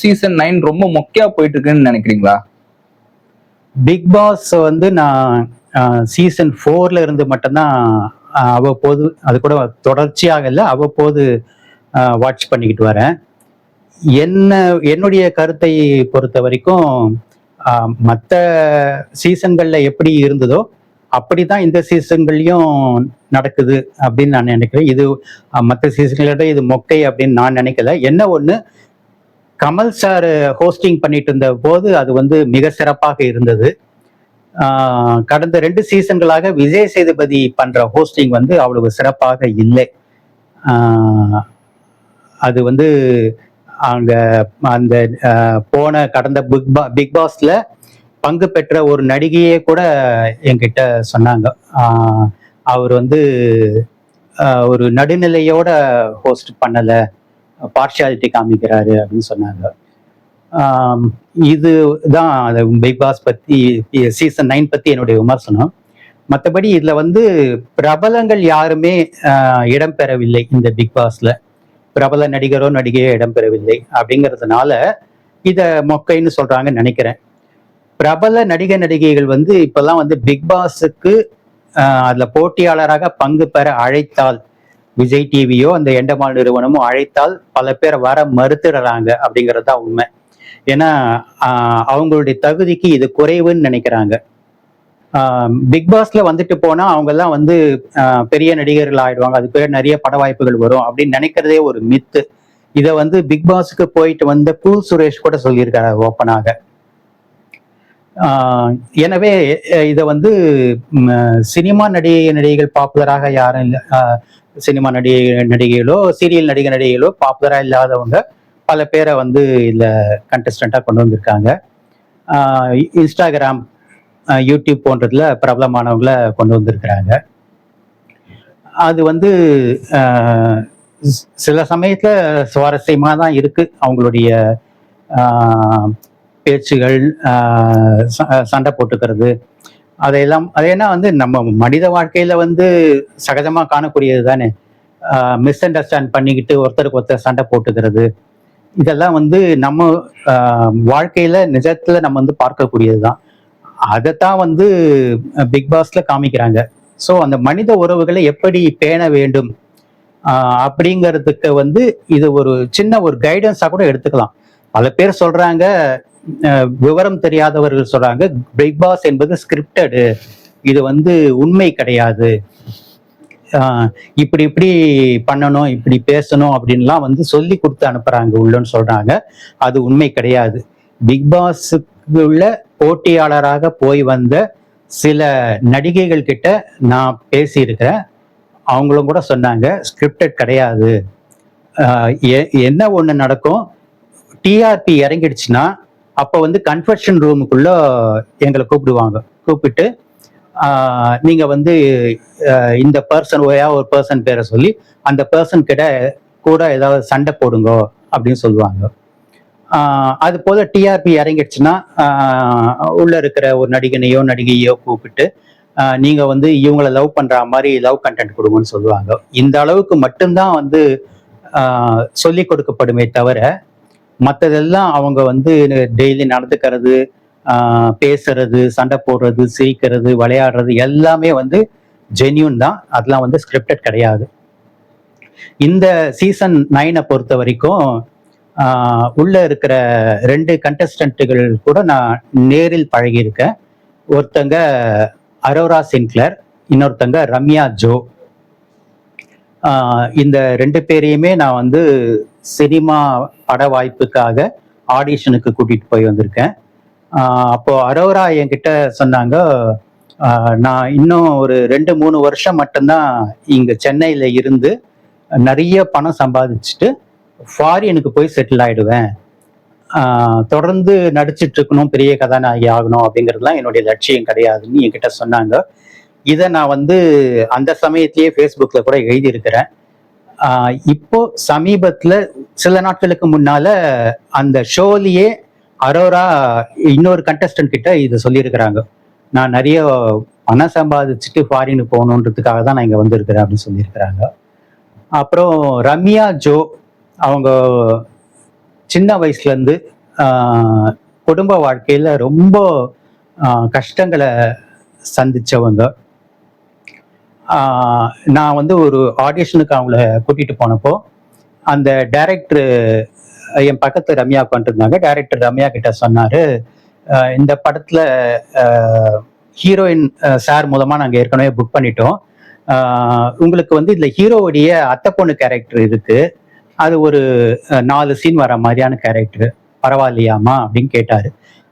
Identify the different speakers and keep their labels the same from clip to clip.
Speaker 1: Season nine ரொம்ப மொக்கையா போயிட்டு இருக்குன்னு நினைக்கிறீங்களா?
Speaker 2: பிக் பாஸ் வந்து நான் சீசன் ஃபோர்ல இருந்து மட்டும்தான் அவ்வப்போது அது கூட தொடர்ச்சியாக இல்லை அவ்வப்போது வாட்ச் பண்ணிக்கிட்டு வரேன். என்ன என்னுடைய கருத்தை பொறுத்த வரைக்கும் மற்ற சீசன்களில் எப்படி இருந்ததோ அப்படி தான் இந்த சீசன்கள்லையும் நடக்குது அப்படின்னு நான் நினைக்கிறேன். இது மற்ற சீசன்களோட இது மொக்கை அப்படின்னு நான் நினைக்கல. என்ன ஒன்று கமல் சார் ஹோஸ்டிங் பண்ணிட்டு இருந்த போது அது வந்து மிக சிறப்பாக இருந்தது. கடந்த ரெண்டு சீசன்களாக விஜய் சேதுபதி பண்ற ஹோஸ்டிங் வந்து அவ்வளவு சிறப்பாக இல்லை. அது வந்து அங்க அந்த போன கடந்த பிக் பா பிக் பாஸ்ல பங்கு பெற்ற ஒரு நடிகையே கூட என்கிட்ட சொன்னாங்க. அவர் வந்து ஒரு நடுநிலையோட ஹோஸ்ட் பண்ணலை. பார்ஷியாலிட்டி காமிக்கிறாரு அப்படின்னு சொன்னாங்க. இது தான் அந்த பிக் பாஸ் பத்தி சீசன் நைன் பத்தி என்னுடைய விமர்சனம். மற்றபடி இதில் வந்து பிரபலங்கள் யாருமே இடம்பெறவில்லை இந்த பிக் பாஸில் பிரபல நடிகரோ நடிகையோ இடம்பெறவில்லை அப்படிங்கிறதுனால இதை மொக்கைன்னு சொல்கிறாங்கன்னு நினைக்கிறேன். பிரபல நடிகை நடிகைகள் வந்து இப்போல்லாம் வந்து பிக் பாஸுக்கு அதில் போட்டியாளராக பங்கு பெற அழைத்தால் விஜய் டிவியோ அந்த எண்டமால் நிறுவனமோ அழைத்தால் பல பேர் வர மறுத்துடுறாங்க அப்படிங்கிறது தான் உண்மை. ஏன்னா அவங்களுடைய தகுதிக்கு இது குறைவுன்னு நினைக்கிறாங்க. பிக் பாஸ்ல வந்துட்டு போனா அவங்க எல்லாம் வந்து பெரிய நடிகர்கள் ஆயிடுவாங்க. அது பேர் நிறைய பட வாய்ப்புகள் வரும் அப்படின்னு நினைக்கிறதே ஒரு மித்து இதை வந்து பிக் பாஸுக்கு போயிட்டு வந்த கூல் சுரேஷ் கூட சொல்லியிருக்காரு ஓப்பனாக எனவே இதை வந்து சினிமா நடிகை நடிகைகள் பாப்புலராக யாரும் இல்லை சினிமா நடிகை நடிகைகளோ சீரியல் நடிகை நடிகைகளோ பாப்புலராக இல்லாதவங்க பல பேரை வந்து இதில் கண்டஸ்டண்ட்டாக கொண்டு வந்திருக்காங்க. இன்ஸ்டாகிராம் யூடியூப் போன்றதில் பிரபலமானவங்கள கொண்டு வந்திருக்கிறாங்க. அது வந்து சில சமயத்தில் சுவாரஸ்யமாக தான் இருக்குது அவங்களுடைய பேச்சுகள் ச- சண்டை போட்டுக்கிறது அதையெல்லாம் அது ஏன்னா வந்து நம்ம மனித வாழ்க்கையில வந்து சகஜமா காணக்கூடியது தானே. மிஸ் அண்டர்ஸ்டாண்ட் பண்ணிக்கிட்டு ஒருத்தருக்கு ஒருத்தர் சண்டை போட்டுக்கிறது. இதெல்லாம் வந்து நம்ம வாழ்க்கையில நிஜத்துல நம்ம வந்து பார்க்கக்கூடியது தான். அதைத்தான் வந்து பிக் பாஸ்ல காமிக்கிறாங்க. ஸோ அந்த மனித உறவுகளை எப்படி பேண வேண்டும்? அப்படிங்கிறதுக்கு வந்து இது ஒரு சின்ன ஒரு கைடன்ஸா கூட எடுத்துக்கலாம். பல பேர் சொல்றாங்க விவரம் தெரியாதவர்கள் சொல்றாங்க பிக் பாஸ் என்பது ஸ்கிரிப்டடு இது வந்து உண்மை கிடையாது. இப்படி இப்படி பண்ணணும் இப்படி பேசணும் அப்படின்லாம் வந்து சொல்லி கொடுத்து அனுப்புறாங்க உள்ளன்னு சொல்றாங்க. அது உண்மை கிடையாது. பிக் பாஸுக்கு உள்ள போட்டியாளராக போய் வந்த சில நடிகைகள் கிட்ட நான் பேசியிருக்கிறேன். அவங்களும் கூட சொன்னாங்க ஸ்கிரிப்டட் கிடையாது. என்ன ஒன்று நடக்கும்? டிஆர்பி இறங்கிடுச்சுன்னா அப்போ வந்து கன்ஃபெஷன் ரூமுக்குள்ள எங்களை கூப்பிடுவாங்க. கூப்பிட்டு நீங்க வந்து இந்த பர்சன் ஓயா ஒரு பர்சன் பேரை சொல்லி அந்த பர்சன் கிட்ட கூட ஏதாவது சண்டை போடுங்க அப்படின்னு சொல்லுவாங்க. அது போல டிஆர்பி இறங்கிடுச்சுன்னா உள்ள இருக்கிற ஒரு நடிகனையோ நடிகையோ கூப்பிட்டு நீங்க வந்து இவங்களை லவ் பண்ற மாதிரி லவ் கண்டென்ட் கொடுங்கன்னு சொல்லுவாங்க. இந்த அளவுக்கு மட்டும்தான் வந்து சொல்லிக் சொல்லி கொடுக்கப்படுமே தவிர மற்றதெல்லாம் அவங்க வந்து டெய்லி நடந்துக்கிறது பேசுறது சண்டை போடுறது சிரிக்கிறது விளையாடுறது எல்லாமே வந்து ஜென்யூன் தான். அதெல்லாம் வந்து ஸ்கிரிப்டட் கிடையாது. இந்த சீசன் நைனை பொறுத்த வரைக்கும் உள்ள இருக்கிற ரெண்டு கண்டஸ்டன்ட்டுகள் கூட நான் நேரில் பழகியிருக்கேன். ஒருத்தங்க அரோரா சின்க்ளர் இன்னொருத்தங்க ரம்யா ஜோ. இந்த ரெண்டு பேரையுமே நான் வந்து சினிமா பட வாய்ப்புக்காக ஆடிஷனுக்கு கூட்டிட்டு போய் வந்திருக்கேன். அப்போ அரோரா என்கிட்ட சொன்னாங்க நான் இன்னும் ஒரு ரெண்டு மூணு வருஷம் மட்டும்தான் இங்க சென்னையில இருந்து நிறைய பணம் சம்பாதிச்சுட்டு ஃபாரினுக்கு போய் செட்டில் ஆயிடுவேன். தொடர்ந்து நடிச்சிட்டு இருக்கணும் பெரிய கதாநாயகி ஆகணும் அப்படிங்கிறதுலாம் என்னுடைய லட்சியம் கிடையாதுன்னு என்கிட்ட சொன்னாங்க. இதை நான் வந்து அந்த சமயத்திலேயே ஃபேஸ்புக்கில் கூட எழுதியிருக்கிறேன். இப்போ சமீபத்தில் சில நாட்களுக்கு முன்னால அந்த ஷோலியே அரோரா இன்னொரு கண்டஸ்டன்ட் கிட்ட இது சொல்லியிருக்கிறாங்க. நான் நிறைய பணம் சம்பாதிச்சுட்டு ஃபாரினுக்கு போகணுன்றதுக்காக தான் நான் இங்கே வந்திருக்கிறேன் அப்படின்னு சொல்லியிருக்கிறாங்க. அப்புறம் ரம்யா ஜோ அவங்க சின்ன வயசுலேருந்து குடும்ப வாழ்க்கையில் ரொம்ப கஷ்டங்களை சந்தித்தவங்க நான் வந்து ஒரு ஆடிஷனுக்கு அவங்கள கூட்டிட்டு போனப்போ அந்த டைரக்டர் என் பக்கத்து ரம்யா உட்காந்துருந்தாங்க டைரக்டர் ரம்யா கிட்ட சொன்னார் இந்த படத்தில் ஹீரோயின் சார் மூலமாக நாங்கள் ஏற்கனவே புக் பண்ணிட்டோம். உங்களுக்கு வந்து இதில் ஹீரோவுடைய அத்தை பொண்ணு கேரக்டர் இருக்குது அது ஒரு நாலு சீன் வர மாதிரியான கேரக்டர் பரவாயில்லையாமா அப்படின்னு கேட்டார்.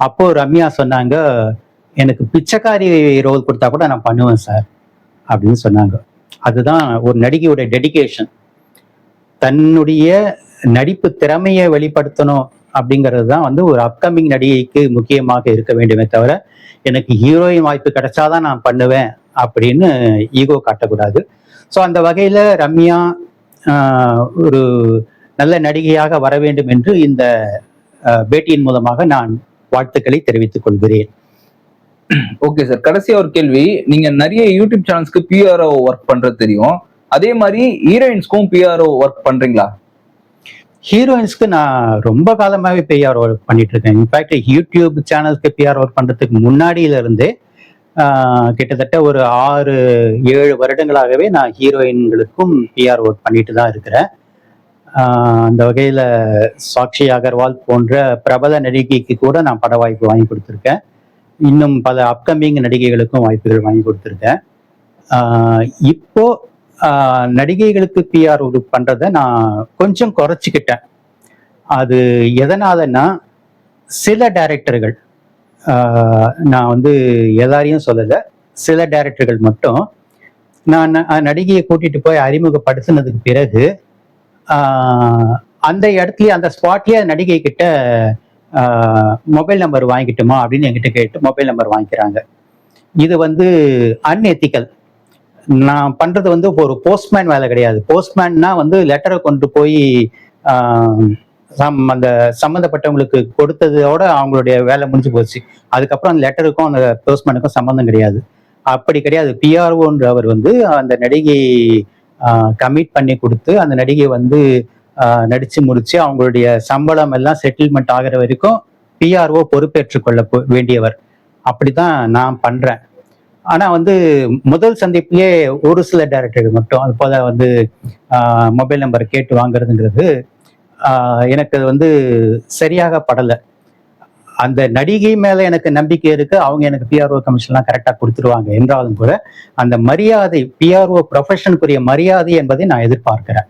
Speaker 2: அப்போது ரம்யா சொன்னாங்க எனக்கு பிச்சைக்காரி ரோல் கொடுத்தா கூட நான் பண்ணுவேன் சார் அப்படின்னு சொன்னாங்க. அதுதான் ஒரு நடிகையோட டெடிகேஷன் தன்னுடைய நடிப்பு திறமையை வெளிப்படுத்தணும் அப்படிங்கிறது தான் வந்து ஒரு அப்கமிங் நடிகைக்கு முக்கியமாக இருக்க வேண்டுமே தவிர எனக்கு ஹீரோயின் வாய்ப்பு கிடைச்சாதான் நான் பண்ணுவேன் அப்படின்னு ஈகோ காட்டக்கூடாது. ஸோ அந்த வகையில் ரம்யா ஒரு நல்ல நடிகையாக வர வேண்டும் என்று இந்த பேட்டியின் மூலமாக நான் வாழ்த்துக்களை தெரிவித்துக் கொள்கிறேன்.
Speaker 1: ஓகே சார் கடைசியா ஒரு கேள்வி. நீங்க நிறைய யூடியூப் சேனல்ஸ்க்கு பிஆர்ஓ ஒர்க் பண்றது தெரியும். அதே மாதிரி ஹீரோயின்ஸ்க்கும் பிஆர்ஓ ஒர்க் பண்றீங்களா?
Speaker 2: ஹீரோயின்ஸ்க்கு நான் ரொம்ப காலமாகவே பிஆர் ஒர்க் பண்ணிட்டு இருக்கேன் இன்ஃபேக்ட் யூடியூப் சேனல்ஸ்க்கு பிஆர் ஒர்க் பண்றதுக்கு முன்னாடியில இருந்து கிட்டத்தட்ட ஒரு ஆறு ஏழு வருடங்களாகவே நான் ஹீரோயின்களுக்கும் பிஆர் ஒர்க் பண்ணிட்டு தான் இருக்கிறேன். அந்த வகையில் சாக்ஷி அகர்வால் போன்ற பிரபல நடிகைக்கு கூட நான் பட வாய்ப்பு வாங்கி கொடுத்துருக்கேன். இன்னும் பல அப்கமிங் நடிகைகளுக்கும் வாய்ப்புகள் வாங்கி கொடுத்துருக்கேன். இப்போ நடிகைகளுக்கு பிஆர் பண்றதை நான் கொஞ்சம் குறைச்சிக்கிட்டேன். அது எதனாலன்னா சில டைரக்டர்கள் நான் வந்து எல்லாரையும் சொல்லலை சில டைரக்டர்கள் மட்டும் நான் நடிகையை கூட்டிட்டு போய் அறிமுகப்படுத்தினதுக்கு பிறகு அந்த இடத்துலயே அந்த ஸ்பாட்லயே நடிகை கிட்ட மொபைல் நம்பர் வாங்கிட்டுமா அப்படின்னு என்கிட்ட கேட்டு மொபைல் நம்பர் வாங்கிக்கிறாங்க. இது வந்து அன்எத்திக்கல் நான் பண்றது வந்து இப்போ ஒரு போஸ்ட்மேன் வேலை கிடையாது. போஸ்ட்மேன்னா வந்து லெட்டரை கொண்டு போய் சம்- அந்த சம்மந்தப்பட்டவங்களுக்கு கொடுத்ததோட அவங்களுடைய வேலை முடிஞ்சு போச்சு. அதுக்கப்புறம் அந்த லெட்டருக்கும் அந்த போஸ்ட்மேனுக்கும் சம்மந்தம் கிடையாது. அப்படி கிடையாது. பிஆர்ஓன்றவர் வந்து அந்த நடிகை கமிட் பண்ணி கொடுத்து அந்த நடிகை வந்து ஆஹ், நடிச்சு முடிச்சு அவங்களுடைய சம்பளம் எல்லாம் செட்டில்மெண்ட் ஆகிற வரைக்கும் பிஆர்ஓ பொறுப்பேற்றுக் கொள்ள வேண்டியவர். அப்படிதான் நான் பண்றேன். ஆனா வந்து முதல் சந்திப்பிலே ஒரு சில டேரக்டர்கள் மட்டும் அது போல வந்து மொபைல் நம்பர் கேட்டு வாங்குறதுங்கிறது ஆஹ், எனக்கு அது வந்து சரியாக படலை. அந்த நடிகை மேல எனக்கு நம்பிக்கை இருக்கு அவங்க எனக்கு பிஆர்ஓ கமிஷன்லாம் கரெக்டாக கொடுத்துருவாங்க என்றாலும் கூட அந்த மரியாதை பிஆர்ஓ ப்ரொஃபஷனுக்குரிய மரியாதை என்பதை நான் எதிர்பார்க்கிறேன்.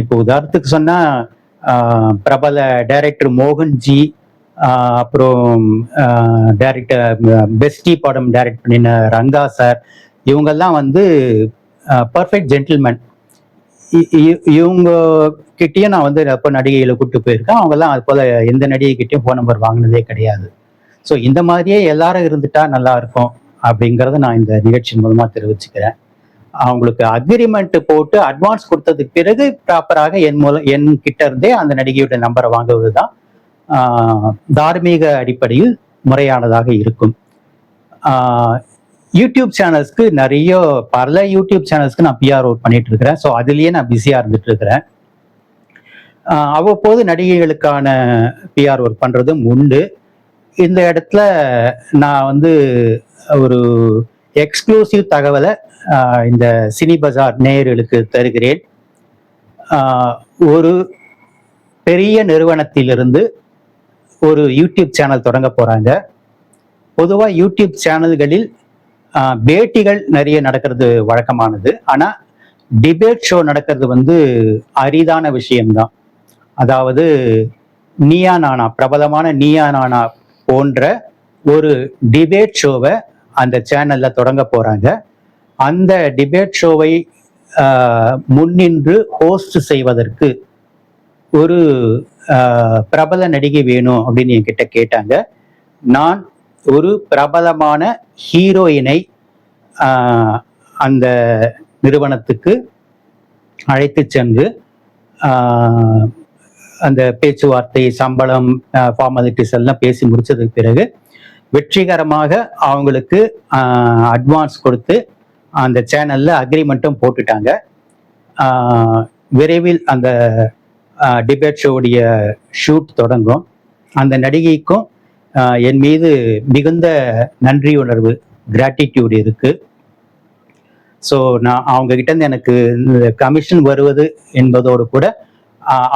Speaker 2: இப்போ உதாரணத்துக்கு சொன்னா பிரபல டைரக்டர் மோகன்ஜி அப்புறம் டைரக்டர் பெஸ்டி படம் டைரக்ட் பண்ணின ரங்கா சார் இவங்கெல்லாம் வந்து பர்ஃபெக்ட் ஜென்டில்மேன் இவங்க கிட்டயும் நான் வந்து அப்போ நடிகைகளை கூப்பிட்டு போயிருக்கேன். அவங்கெல்லாம் அது போல எந்த நடிகை கிட்டயும் ஃபோன் நம்பர் வாங்கினதே கிடையாது. ஸோ இந்த மாதிரியே எல்லாரும் இருந்துட்டா நல்லா இருக்கும் அப்படிங்கறத நான் இந்த நிகழ்ச்சியின் மூலமா தெரிவிச்சுக்கிறேன். அவங்களுக்கு அக்ரிமெண்ட் போட்டு அட்வான்ஸ் கொடுத்ததுக்கு பிறகு ப்ராப்பராக என் மூலம் என் கிட்ட இருந்தே அந்த நடிகையுடைய நம்பரை வாங்குவது தான் தார்மீக அடிப்படையில் முறையானதாக இருக்கும். யூடியூப் சேனல்ஸ்க்கு நிறைய பல யூடியூப் சேனல்ஸ்க்கு நான் பிஆர் ஒர்க் பண்ணிட்டு இருக்கிறேன் ஸோ அதுலேயே நான் பிஸியாக இருந்துட்டு இருக்கிறேன் அவ்வப்போது நடிகைகளுக்கான பிஆர் ஒர்க் பண்ணுறதும் உண்டு. இந்த இடத்துல நான் வந்து ஒரு எக்ஸ்க்ளூசிவ் தகவலை இந்த சினி பஜார் நேயர்களுக்கு தருகிறேன். ஒரு பெரிய நிறுவனத்திலிருந்து ஒரு யூடியூப் சேனல் தொடங்க போகிறாங்க பொதுவாக யூடியூப் சேனல்களில் பேட்டிகள் நிறைய நடக்கிறது வழக்கமானது. ஆனால் டிபேட் ஷோ நடக்கிறது வந்து அரிதான விஷயம்தான். அதாவது நீயா நானா பிரபலமான நீயா நானா போன்ற ஒரு டிபேட் ஷோவை அந்த சேனல்ல தொடங்க போறாங்க. அந்த டிபேட் ஷோவை முன்னின்று ஹோஸ்ட் செய்வதற்கு ஒரு பிரபல நடிகை வேணும் அப்படின்னு என்கிட்ட கேட்டாங்க. நான் ஒரு பிரபலமான ஹீரோயினை அந்த நிறுவனத்துக்கு அழைத்து சென்று அந்த பேச்சுவார்த்தை சம்பளம் ஃபார்மாலிட்டிஸ் எல்லாம் பேசி முடிச்சதுக்கு பிறகு வெற்றிகரமாக அவங்களுக்கு அட்வான்ஸ் கொடுத்து அந்த சேனலில் அக்ரிமெண்ட்டும் போட்டுட்டாங்க. விரைவில் அந்த டிபேட் ஷோவுடைய ஷூட் தொடங்கும். அந்த நடிகைக்கும் என் மீது மிகுந்த நன்றி உணர்வு கிராட்டிடியூட் இருக்குது ஸோ நான் அவங்க எனக்கு இந்த கமிஷன் வருவது என்பதோடு கூட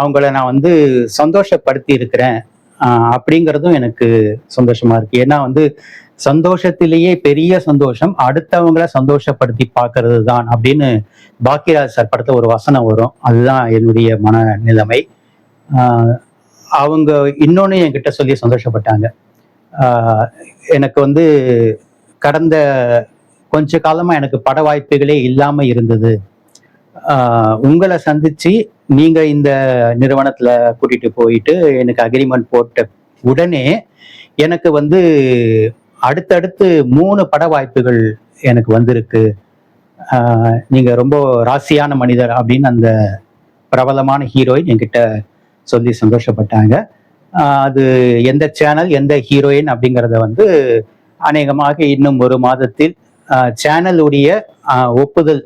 Speaker 2: அவங்கள நான் வந்து சந்தோஷப்படுத்தி இருக்கிறேன். அப்படிங்கிறதும் எனக்கு சந்தோஷமா இருக்கு. ஏன்னா வந்து சந்தோஷத்திலேயே பெரிய சந்தோஷம் அடுத்தவங்கள சந்தோஷப்படுத்தி பார்க்கறது தான் அப்படின்னு பாக்கியராஜ் சார் படத்துல ஒரு வசனம் வரும். அதுதான் என்னுடைய மன நிலைமை அவங்க இன்னொன்னு என்கிட்ட சொல்லி சந்தோஷப்பட்டாங்க. எனக்கு வந்து கடந்த கொஞ்ச காலமா எனக்கு பட வாய்ப்புகளே இல்லாம இருந்தது. உங்களை சந்திச்சு நீங்க இந்த நிறுவனத்துல கூட்டிட்டு போயிட்டு எனக்கு அக்ரிமெண்ட் போட்ட உடனே எனக்கு வந்து அடுத்தடுத்து மூணு பட வாய்ப்புகள் எனக்கு வந்திருக்கு. நீங்க ரொம்ப ராசியான மனிதர் அப்படின்னு அந்த பிரபலமான ஹீரோயின் என்கிட்ட சொல்லி சந்தோஷப்பட்டாங்க. அது எந்த சேனல் எந்த ஹீரோயின் அப்படிங்கிறத வந்து அநேகமாக இன்னும் ஒரு மாதத்தில் சேனலுடைய ஒப்புதல்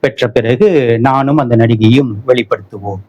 Speaker 2: பெற்ற பிறகு நானும் அந்த நடிகையும் வெளிப்படுத்துவோம்.